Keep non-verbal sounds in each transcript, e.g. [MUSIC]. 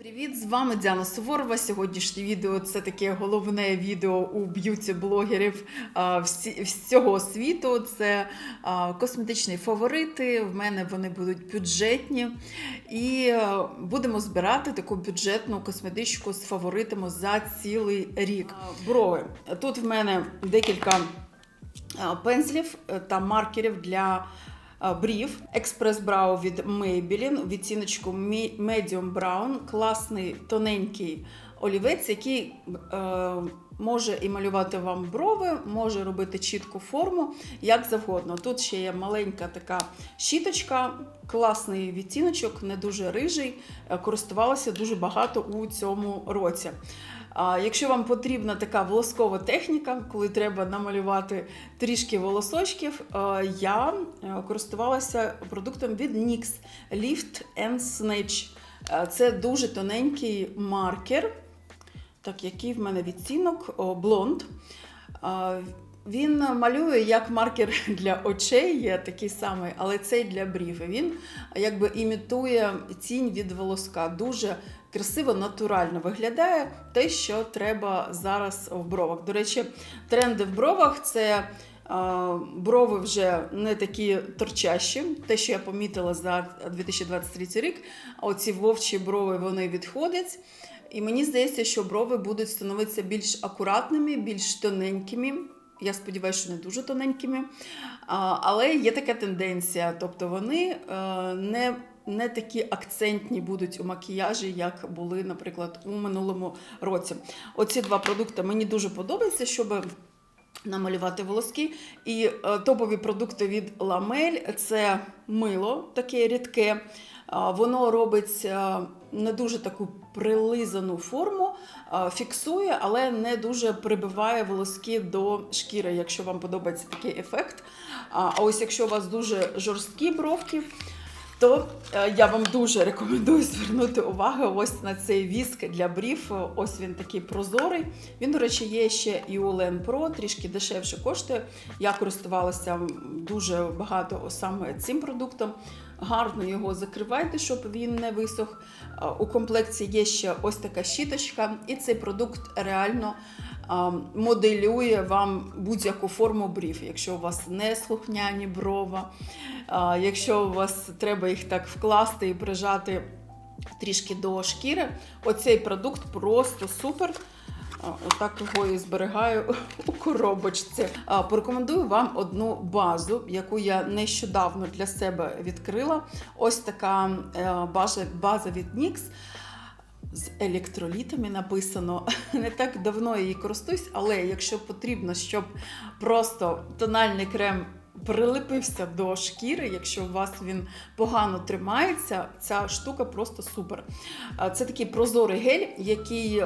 Привіт, з вами Діана Суворова. Сьогоднішнє відео це таке головне відео у б'юті-блогерів всього світу. Це косметичні фаворити. В мене вони будуть бюджетні. І будемо збирати таку бюджетну косметичку з фаворитами за цілий рік. Брови. Тут в мене декілька пензлів е, та маркерів для брів. Експрес Брау від Maybelline, відтіночку Мі- Medium Brown, класний тоненький олівець, який е, може і малювати вам брови, може робити чітку форму, як завгодно. Тут ще є маленька така щіточка, класний відтіночок, не дуже рижий. е, Користувалася дуже багато у цьому році. А якщо вам потрібна така волоскова техніка, коли треба намалювати трішки волосочків, е, я е, користувалася продуктом від NYX Lift and Snatch. Е, Це дуже тоненький маркер. Так, який в мене відтінок О, блонд. Він малює як маркер [LAUGHS] для очей, є такий самий, але цей для брів. Він якби імітує тінь від волоска. Дуже красиво, натурально виглядає те, що треба зараз в бровах. До речі, тренди в бровах це. Брови вже не такі торчащі, те, що я помітила за 2023 рік. Оці вовчі брови вони відходять. І мені здається, що брови будуть становитися більш акуратними, більш тоненькими. Я сподіваюся, що не дуже тоненькими. Але є така тенденція. Тобто вони е, не, не такі акцентні будуть у макіяжі, як були, наприклад, у минулому році. Оці два продукти мені дуже подобаються, щоб намалювати волоски. І е, топові продукти від Ламель це мило таке рідке. А, Воно робить е, не дуже таку прилизану форму, е, фіксує, але не дуже прибиває волоски до шкіри, якщо вам подобається такий ефект. А ось якщо у вас дуже жорсткі бровки, то е, я вам дуже рекомендую звернути увагу ось на цей віск для брів. Ось він такий прозорий. Він, до речі, є ще і у Len Pro, трішки дешевше коштує. Я користувалася дуже багато саме цим продуктом. Гарно його закривайте, щоб він не висох. Е, У комплекті є ще ось така щіточка, і цей продукт реально моделює вам будь-яку форму брів. Якщо у вас не слухняні брова, якщо у вас треба їх так вкласти і прижати трішки до шкіри, оцей продукт просто супер. Отак його і зберігаю [LAUGHS] у коробочці. Порекомендую вам одну базу, яку я нещодавно для себе відкрила. Ось така е, база, від NYX з електролітами написано. [LAUGHS] Не так давно її користуюсь, але якщо потрібно, щоб просто тональний крем прилипився до шкіри, якщо у вас він погано тримається, ця штука просто супер. Це такий прозорий гель, який.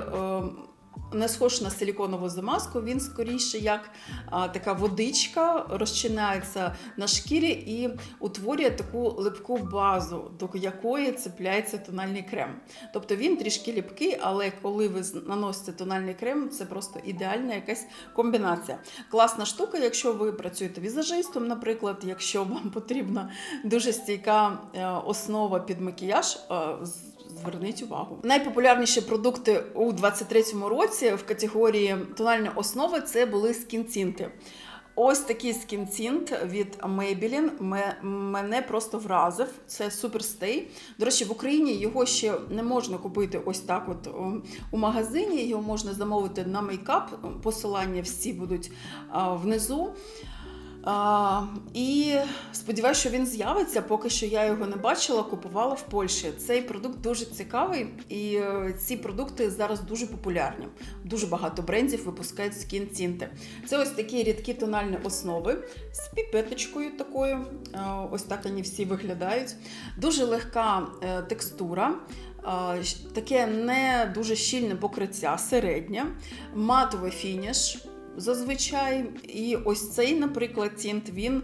Е, не схож на силіконову замазку, він скоріше як а, така водичка розчинається на шкірі і утворює таку липку базу, до якої цепляється тональний крем. Тобто він трішки ліпкий, але коли ви наносите тональний крем, це просто ідеальна якась комбінація. Класна штука, якщо ви працюєте візажистом, наприклад, якщо вам потрібна дуже стійка е, основа під макіяж. Зверніть увагу. Найпопулярніші продукти у 2023 році в категорії тональні основи це були скінтінти. Ось такий скінтінт від Maybelline мене просто вразив. Це суперстей. До речі, в Україні його ще не можна купити ось так от у магазині. Його можна замовити на мейкап. Посилання всі будуть внизу. А, і сподіваюся, що він з'явиться. Поки що я його не бачила, купувала в Польщі. Цей продукт дуже цікавий, і е, ці продукти зараз дуже популярні. Дуже багато брендів випускають скін тінти. Це ось такі рідкі тональні основи з піпеточкою такою. Е, Ось так вони всі виглядають. Дуже легка е, текстура. Таке не дуже щільне покриття, середнє, матовий фініш зазвичай. І ось цей, наприклад, тінт він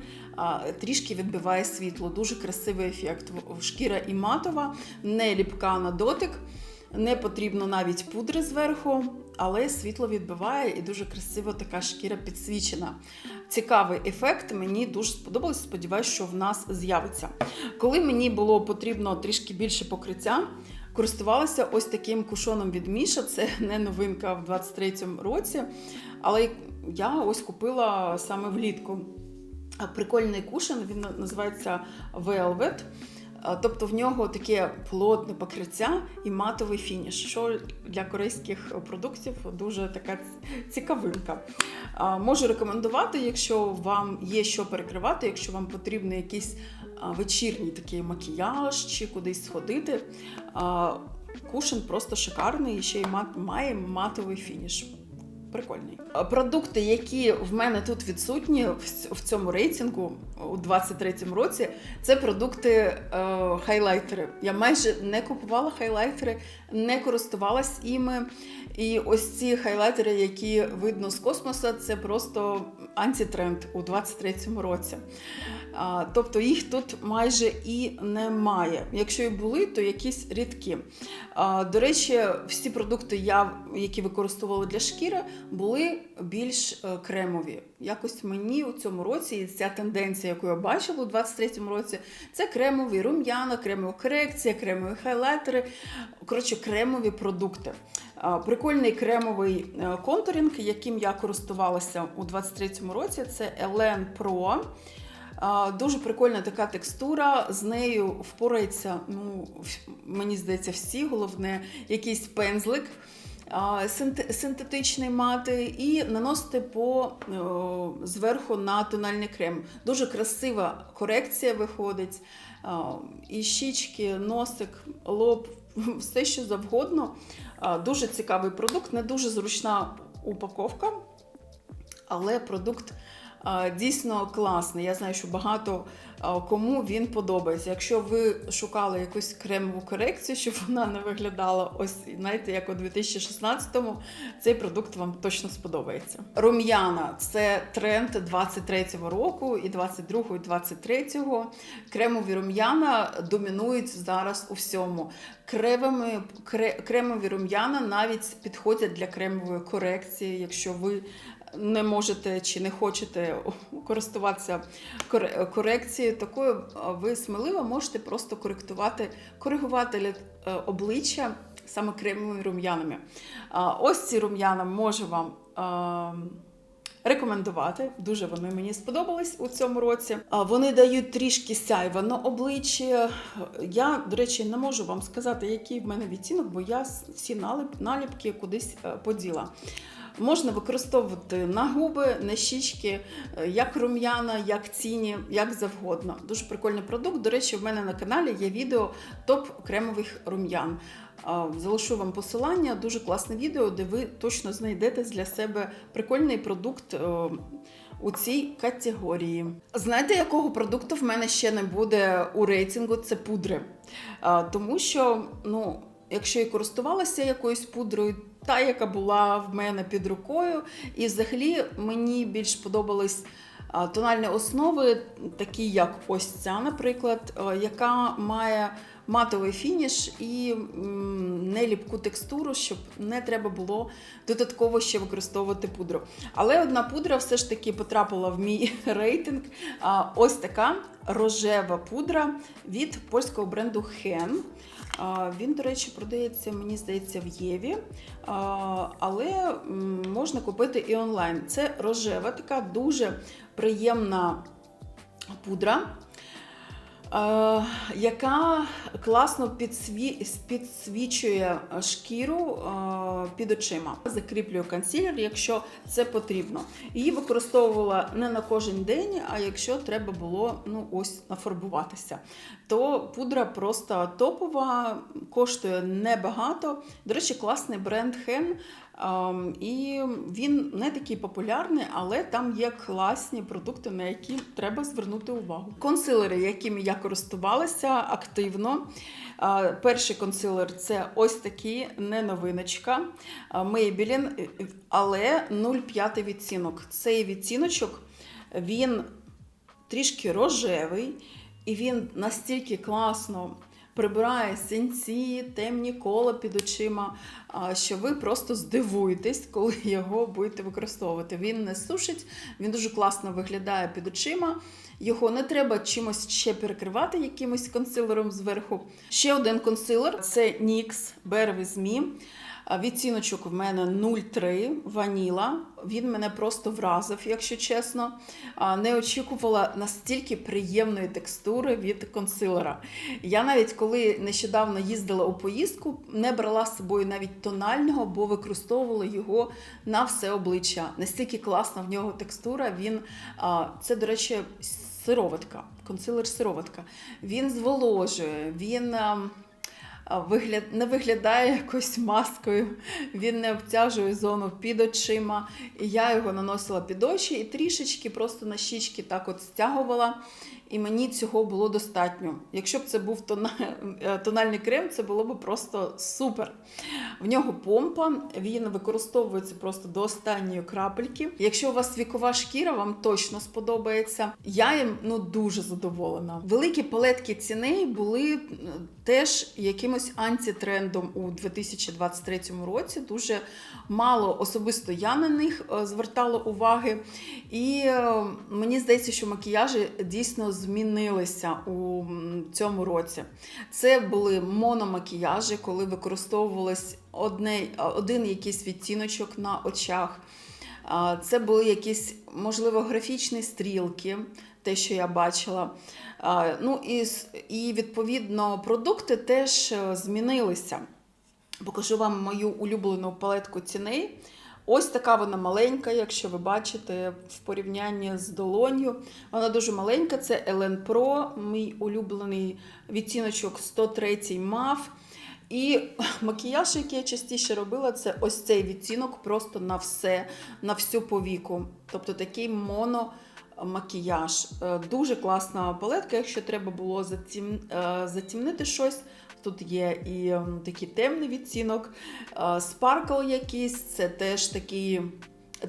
трішки відбиває світло. Дуже красивий ефект. Шкіра і матова, не ліпка на дотик. Не потрібно навіть пудри зверху, але світло відбиває і дуже красиво така шкіра підсвічена. Цікавий ефект, мені дуже сподобалось. Сподіваюсь, що в нас з'явиться. Коли мені було потрібно трішки більше покриття, користувалася ось таким кушоном від Міша. Це не новинка в 23-му році, але я ось купила саме влітку. Прикольний кушон, він називається Velvet. Тобто в нього таке плотне покриття і матовий фініш, що для корейських продуктів дуже така цікавинка. Можу рекомендувати, якщо вам є що перекривати, якщо вам потрібен якийсь вечірній такий макіяж чи кудись сходити. Кушен просто шикарний і ще й має матовий фініш. Прикольний. Продукти, які в мене тут відсутні в цьому рейтингу у 23-му році, це продукти е, хайлайтери. Я майже не купувала хайлайтери, не користувалась іми. І ось ці хайлайтери, які видно з космоса, це просто антитренд у 23-му році. Тобто їх тут майже і немає. Якщо і були, то якісь рідкі. До речі, всі продукти, я, які використовувала для шкіри, були більш е, кремові. Якось мені у цьому році і ця тенденція, яку я бачила у 23-му році, це кремові рум'яна, кремова корекція, кремові хайлайтери. Коротше, кремові продукти. Прикольний кремовий е, контуринг, яким я користувалася у 23-му році, це Elen Pro. Дуже прикольна така текстура. З нею впорається, ну, мені здається, всі, головне, якийсь пензлик синтетичний мати, і наносити по зверху на тональний крем. Дуже красива корекція виходить. І щічки, носик, лоб, [LAUGHS] все що завгодно. Дуже цікавий продукт, не дуже зручна упаковка, але продукт дійсно класний. Я знаю, що багато кому він подобається. Якщо ви шукали якусь кремову корекцію, щоб вона не виглядала ось, знаєте, як у 2016-му, цей продукт вам точно сподобається. Рум'яна це тренд 23-го року, і 22-го, і 23-го. Кремові рум'яна домінують зараз у всьому. Кремові, кремові рум'яна навіть підходять для кремової корекції, якщо ви не можете чи не хочете користуватися корекцією, такою ви сміливо можете просто коректувати, коригувати е, обличчя саме кремовими рум'янами. Ось ці рум'яна можу вам. Рекомендувати, дуже вони мені сподобались у цьому році. Вони дають трішки сяйва на обличчі. Я, до речі, не можу вам сказати, який в мене відтінок, бо я всі наліпки кудись е, поділа. Можна використовувати на губи, на щічки, е, як рум'яна, як ціні, як завгодно. Дуже прикольний продукт. До речі, в мене на каналі є відео топ кремових рум'ян. Залишу вам посилання, дуже класне відео, де ви точно знайдете для себе прикольний продукт. е, У цій категорії. Знаєте, якого продукту в мене ще не буде у рейтингу? Це пудри. Тому що, ну, якщо я користувалася якоюсь пудрою, та, яка була в мене під рукою, і взагалі мені більш подобались тональні основи, такі як ось ця, наприклад, яка має матовий фініш і м, неліпку текстуру, щоб не треба було додатково ще використовувати пудру. Але одна пудра все ж таки потрапила в мій [LAUGHS] рейтинг. Ось така рожева пудра від польського бренду Hen. Він, до речі, продається, мені здається, в Єві, але можна купити і онлайн. Це рожева, така дуже приємна пудра. Е, яка класно підсві... підсвічує шкіру е, під очима. Закріплюю консилер, якщо це потрібно. Її використовувала не на кожен день, а якщо треба було ну, ось нафарбуватися. То пудра просто топова, коштує небагато. До речі, класний бренд Hen. І він не такий популярний, але там є класні продукти, на які треба звернути увагу. Консилери, якими я користувалася активно. Е, Перший консилер це ось такий, не новиночка. е, Maybelline, е, але 0,5 відцінок. Цей відціночок він трішки рожевий, і він настільки класно прибирає сінці, темні кола під очима, що ви просто здивуєтесь, коли [LAUGHS] його будете використовувати. Він не сушить, він дуже класно виглядає під очима. Його не треба чимось ще перекривати якимось консилером зверху. Ще один консилер це NYX Bare With Me. Відціночок в мене 0,3 ваніла. Він мене просто вразив, якщо чесно. Не очікувала настільки приємної текстури від консилера. Я навіть коли нещодавно їздила у поїздку, не брала з собою навіть тонального, бо використовувала його на все обличчя. Настільки класна в нього текстура. Він це, до речі, сироватка, консилер сироватка. Він зволожує, він. Вигляд, не виглядає якоюсь маскою, він не обтяжує зону під очима. І я його наносила під очі і трішечки просто на щічки так от стягувала. І мені цього було достатньо. Якщо б це був е, тональний крем, це було б просто супер. В нього помпа, він використовується просто до останньої крапельки. Якщо у вас вікова шкіра, вам точно сподобається. Я їм ну дуже задоволена. Великі палетки ціни були теж якимось антитрендом у 2023 році. Дуже мало особисто я на них е, звертала уваги. І е, мені здається, що макіяжі дійсно змінилися у цьому році. Це були мономакіяжі, коли використовувалось одне, один якийсь відтіночок на очах. Це були якісь, можливо, графічні стрілки, те, що я бачила. Ну і, і відповідно продукти теж е, змінилися. Покажу вам мою улюблену палетку ціней. Ось така вона маленька, якщо ви бачите в порівнянні з долонью. Вона дуже маленька. Це Elen Pro, мій улюблений відтіночок 103 мав. І макіяж, який я частіше робила, це ось цей відтінок просто на все, на всю повіку. Тобто такий моно. Макіяж. Е, Дуже класна палетка, якщо треба було затім, е, затемнити щось. Тут є і такий темний відтінок, е, спаркл якийсь, це теж такий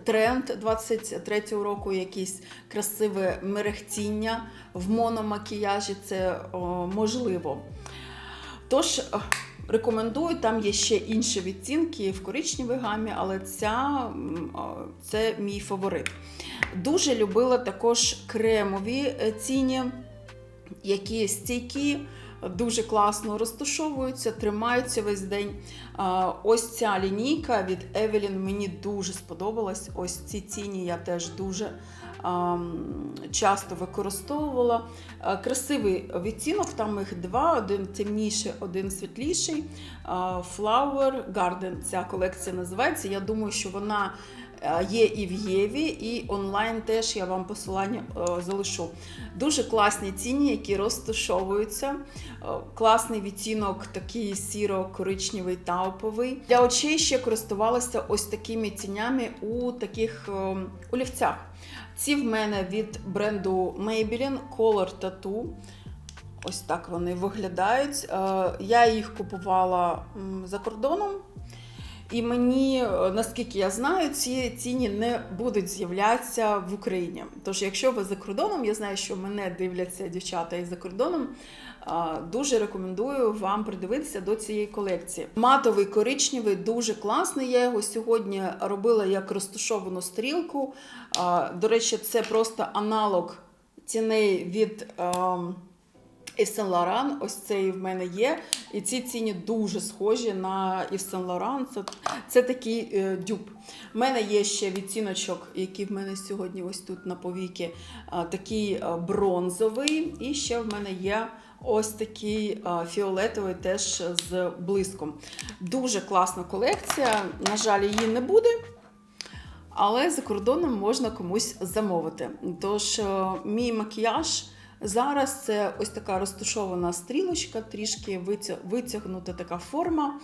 тренд 23-го року, якесь красиве мерехтіння в мономакіяжі, це можливо. Тож рекомендую, там є ще інші відтінки в коричневій гамі, але ця, це мій фаворит. Дуже любила також кремові е, тіні, які стійкі, дуже класно розташовуються, тримаються весь день. Ось ця лінійка від Evelyn мені дуже сподобалась. Ось ці тіні я теж дуже часто використовувала. Красивий відтінок, там їх два: один темніший, один світліший. Flower Garden ця колекція називається. Я думаю, що вона е, є і в Єві, і онлайн теж я вам посилання е, залишу. Дуже класні тіні, які розташовуються. Е, Класний відтінок, такий сіро-коричневий тауповий. Для очей ще користувалася ось такими тінями у таких е, олівцях. Ці в мене від бренду Maybelline Color Tattoo. Ось так вони виглядають. Е, Я їх купувала за кордоном. І мені, е, наскільки я знаю, ці ціні не будуть з'являтися в Україні. Тож, якщо ви за кордоном, я знаю, що мене дивляться дівчата і за кордоном. Дуже рекомендую вам придивитися до цієї колекції. Матовий коричневий, дуже класний. Я його сьогодні робила як розташовану стрілку. До речі, це просто аналог ціней від. ем, Yves Laurent, ось цей в мене є. І ці ціні дуже схожі на Yves Laurent. Це, це такий е, дюб. У мене є ще відтіночок, який в мене сьогодні ось тут на повіки, такий е, бронзовий. І ще в мене є ось такий е, фіолетовий теж з блиском. Дуже класна колекція. На жаль, її не буде. Але за кордоном можна комусь замовити. Тож е, мій макіяж зараз це ось така розташована стрілочка, трішки витягнута така форма.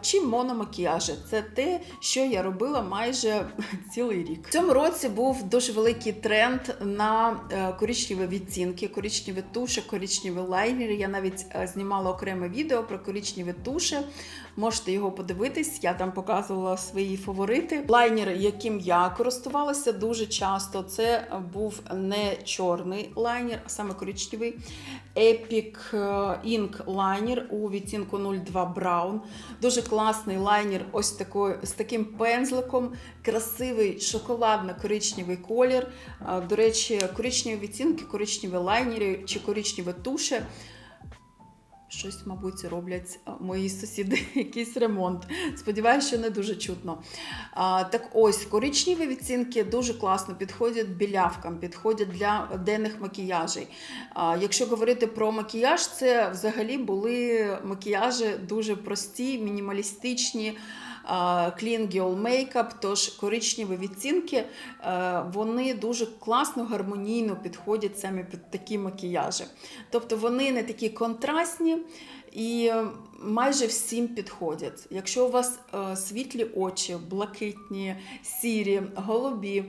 Чи мономакіяжі. Це те, що я робила майже [LAUGHS] цілий рік. В цьому році був дуже великий тренд на е, коричневі відтінки, коричневі туші, коричневі лайнери. Я навіть е, знімала окреме відео про коричневі туші. Можете його подивитись, я там показувала свої фаворити. Лайнер, яким я користувалася дуже часто, це був не чорний лайнер, а саме саме коричневий. Epic е, Ink лайнер у відтінку 02 Brown. Дуже класний лайнер ось такою, з таким пензликом, красивий шоколадно-коричневий колір. Е, До речі, коричневі відтінки, коричневі лайнери чи коричневі туші. Щось, мабуть, роблять мої сусіди, [LAUGHS] якийсь ремонт. Сподіваюся, що не дуже чутно. А, так ось, коричневі відцінки дуже класно підходять білявкам, підходять для денних макіяжей. А, якщо говорити про макіяж, це взагалі були макіяжі дуже прості, мінімалістичні. Clean Girl Makeup, тож коричневі відцінки, е, вони дуже класно, гармонійно підходять саме під такі макіяжі. Тобто вони не такі контрастні і майже всім підходять. Якщо у вас е, світлі очі, блакитні, сірі, голубі.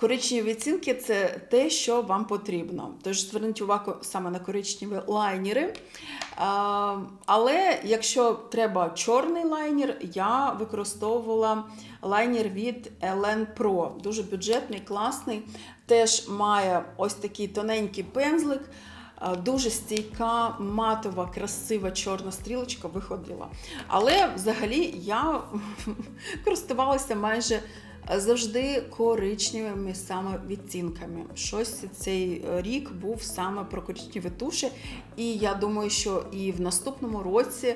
Коричневі відцінки це те, що вам потрібно. Тож зверніть увагу саме на коричневі лайнери. Але якщо треба чорний лайнер, я використовувала лайнер від Elen Pro. Дуже бюджетний, класний. Теж має ось такий тоненький пензлик. Дуже стійка, матова, красива чорна стрілочка виходила. Але взагалі я [LAUGHS] користувалася майже завжди коричневими саме відтінками. Щось цей рік був саме про коричневі туші, і я думаю, що і в наступному році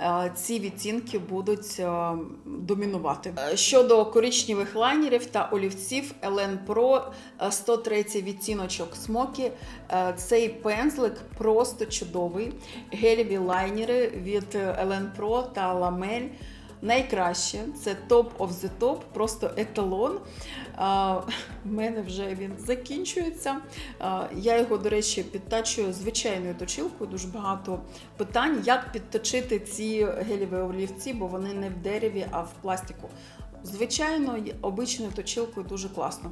е, ці відтінки будуть е, домінувати. Е, Щодо коричневих лайнерів та олівців Elen Pro е, 103 відтіночок Smoky, е, цей пензлик просто чудовий. Гелеві лайнери від Elen Pro та Lamel найкраще. Це топ of the top, просто еталон. В мене вже він закінчується. Я його, до речі, підтачую звичайною точилкою. Дуже багато питань, як підточити ці гелєві олівці, бо вони не в дереві, а в пластику. Звичайно, обичною точилкою дуже класно.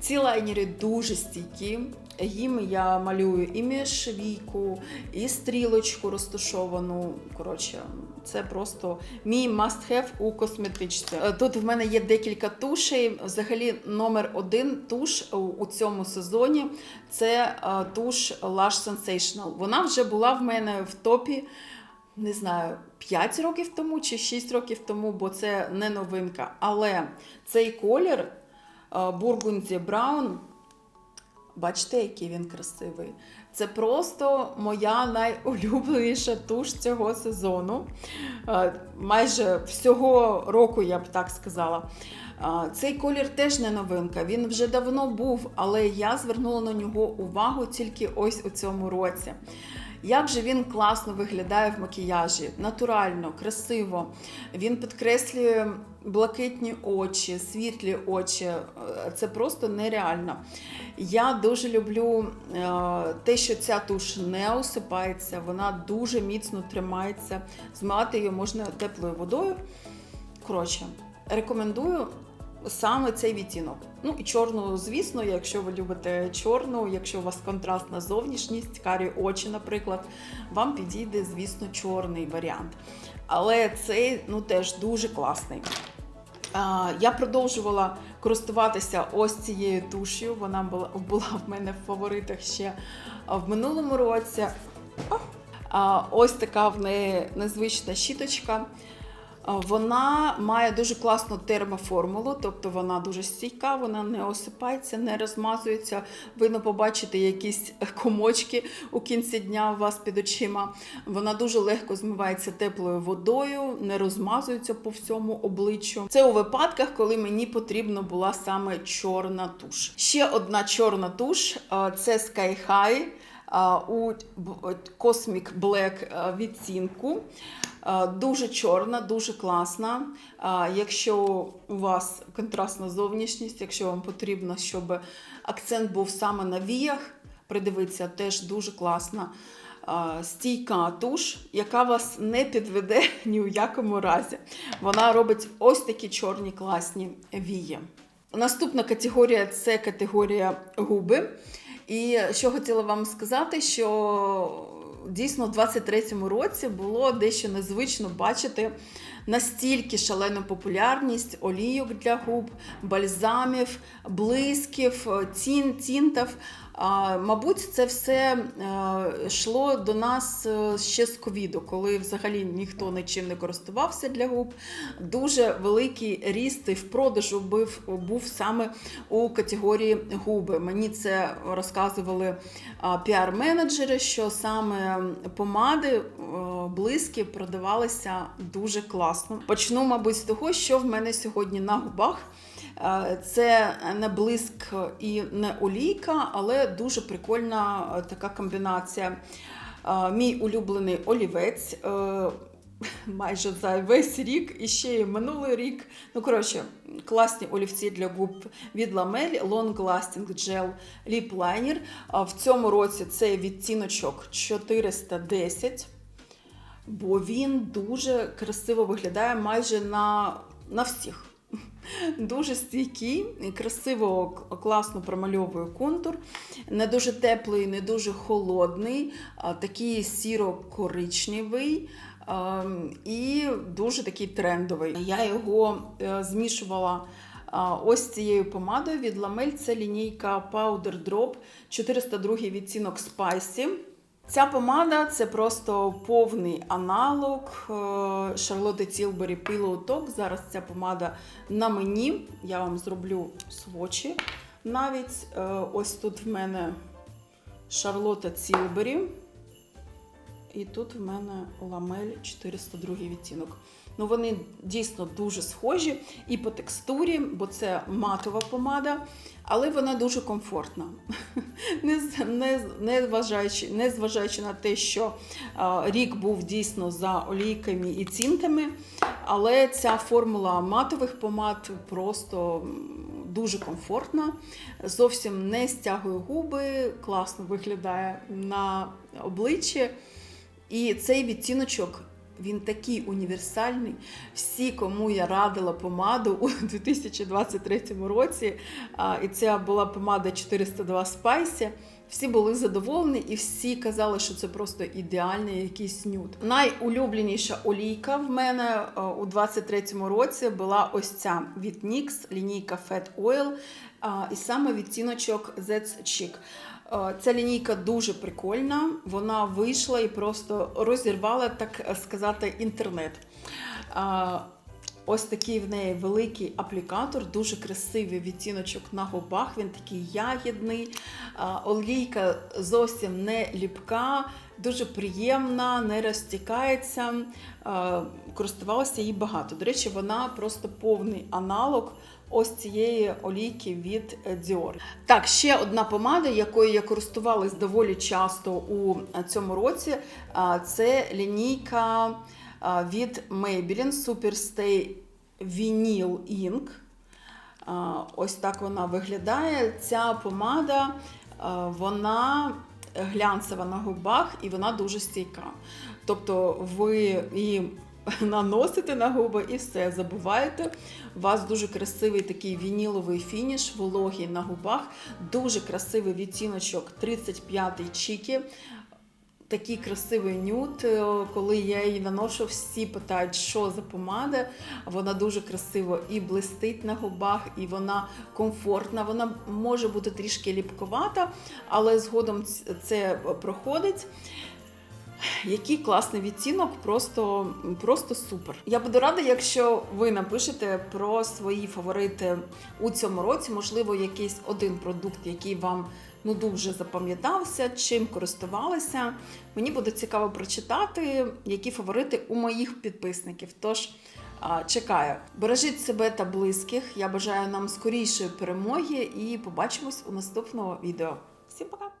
Ці лайнери дуже стійкі. Їм я малюю і міжвійку, і стрілочку розташовану. Коротше, це просто мій must-have у косметичці. Е, Тут в мене є декілька тушей. Взагалі, номер один туш у- цьому сезоні це е, туш Lush Sensational. Вона вже була в мене в топі не знаю, 5 років тому чи 6 років тому, бо це не новинка. Але цей колір Бургунді Браун, бачите, який він красивий. Це просто моя найулюбленіша туш цього сезону. Е, Майже всього року, я б так сказала. Е, Цей колір теж не новинка. Він вже давно був, але я звернула на нього увагу тільки ось у цьому році. Як же він класно виглядає в макіяжі, натурально, красиво. Він підкреслює блакитні очі, світлі очі. Е, Це просто нереально. Я дуже люблю е, те, що ця туш не осипається, вона дуже міцно тримається. Змивати її можна теплою водою. Коротше, рекомендую саме цей відтінок. Ну і чорну, звісно, якщо ви любите чорну, якщо у вас контрастна зовнішність, карі очі, наприклад, вам підійде, звісно, чорний варіант. Але цей ну, теж дуже класний. Я продовжувала користуватися ось цією туш'ю. Вона була, була в мене в фаворитах ще в минулому році. Ось така в неї незвична щіточка. А, Вона має дуже класну термоформулу, тобто вона дуже стійка, вона не осипається, не розмазується. Ви не побачите якісь комочки у кінці дня у вас під очима. Вона дуже легко змивається теплою водою, не розмазується по всьому обличчю. Це у випадках, коли мені потрібна була саме чорна туш. Ще одна чорна туш це Sky High у б- Cosmic Black відцінку. А, Дуже чорна, дуже класна. Якщо у вас контрастна зовнішність, якщо вам потрібно, щоб акцент був саме на віях, придивіться, теж дуже класна. Стійка туш, яка вас не підведе [LAUGHS] ні у якому разі. Вона робить ось такі чорні класні вії. Наступна категорія це категорія губи. І що хотіла вам сказати, що дійсно в 23-му році було дещо незвично бачити настільки шалену популярність олійок для губ, бальзамів, блисків, тін, тінтів. Мабуть, це все е, йшло до нас е, ще з ковіду, коли взагалі ніхто нічим не користувався для губ. Дуже великий ріст і в продажу був, був саме у категорії губи. Мені це розказували піар-менеджери, що саме помади е, близькі продавалися дуже класно. Почну, мабуть, з того, що в мене сьогодні на губах. Е, Це не блиск і не олійка, але дуже прикольна е, така комбінація. Е, Мій улюблений олівець. Майже за весь рік і ще й минулий рік. Ну, коротше, класні олівці для губ від Lamel Long Lasting Gel Lip Liner. В цьому році це відтіночок 410, бо він дуже красиво виглядає майже на, на всіх. Дуже стійкий, красиво, класно промальовує контур. Не дуже теплий, не дуже холодний, такий сіро-коричневий. ем, І дуже такий трендовий. Я його е, змішувала ось цією помадою від Lamel. Це лінійка Powder Drop 402 відтінок Spicy. Ця помада це просто повний аналог е, Шарлотти Тілбері Pillow Talk. Зараз ця помада на мені. Я вам зроблю свочі. Навіть Е, ось тут в мене Шарлотта Тілбері. І тут в мене ламель 402 відтінок. Ну, вони дійсно дуже схожі і по текстурі, бо це матова помада, але вона дуже комфортна. [LAUGHS] Не, не, не, зважаючи, не зважаючи на те, що а, рік був дійсно за олійками і цінками, але ця формула матових помад просто дуже комфортна, зовсім не стягує губи, класно виглядає на обличчі. І цей відтіночок. Він такий універсальний. Всі, кому я радила помаду у [LAUGHS] 2023 році, і це була помада 402 Spicy, всі були задоволені і всі казали, що це просто ідеальний якийсь нюд. Найулюбленіша олійка в мене у 2023 році була ось ця від NYX, лінійка Fat Oil, і саме відтіночок That's Chic. Е, Ця лінійка дуже прикольна. Вона вийшла і просто розірвала, так сказати, інтернет. Е, Ось такий в неї великий аплікатор, дуже красивий відтіночок на губах. Він такий ягідний. Е, Олійка зовсім не ліпка, дуже приємна, не розтікається. Користувалася їй багато. До речі, вона просто повний аналог ось цієї олійки від е, Dior. Так, ще одна помада, якою я користувалась доволі часто у е, цьому році. Це лінійка від Maybelline Superstay Vinyl Ink. Ось так вона виглядає. Ця помада, вона глянцева на губах і вона дуже стійка. Тобто ви її [LAUGHS] наносите на губи і все, забуваєте. У вас дуже красивий такий вініловий фініш, вологий на губах, дуже красивий відтіночок 35-й чікі. Такий красивий нюд. Е, Коли я її наношу, всі питають, що за помада. Вона дуже красиво і блистить на губах, і вона комфортна. Вона може бути трішки ліпковата, але згодом це проходить. Який класний відтінок, просто, просто супер. Я буду рада, якщо ви напишете про свої фаворити у цьому році. Можливо, якийсь один продукт, який вам ну дуже запам'ятався, чим користувалися. Мені буде цікаво прочитати, які фаворити у моїх підписників. Тож чекаю. Бережіть себе та близьких. Я бажаю нам скорішої перемоги і побачимось у наступного відео. Всім пока!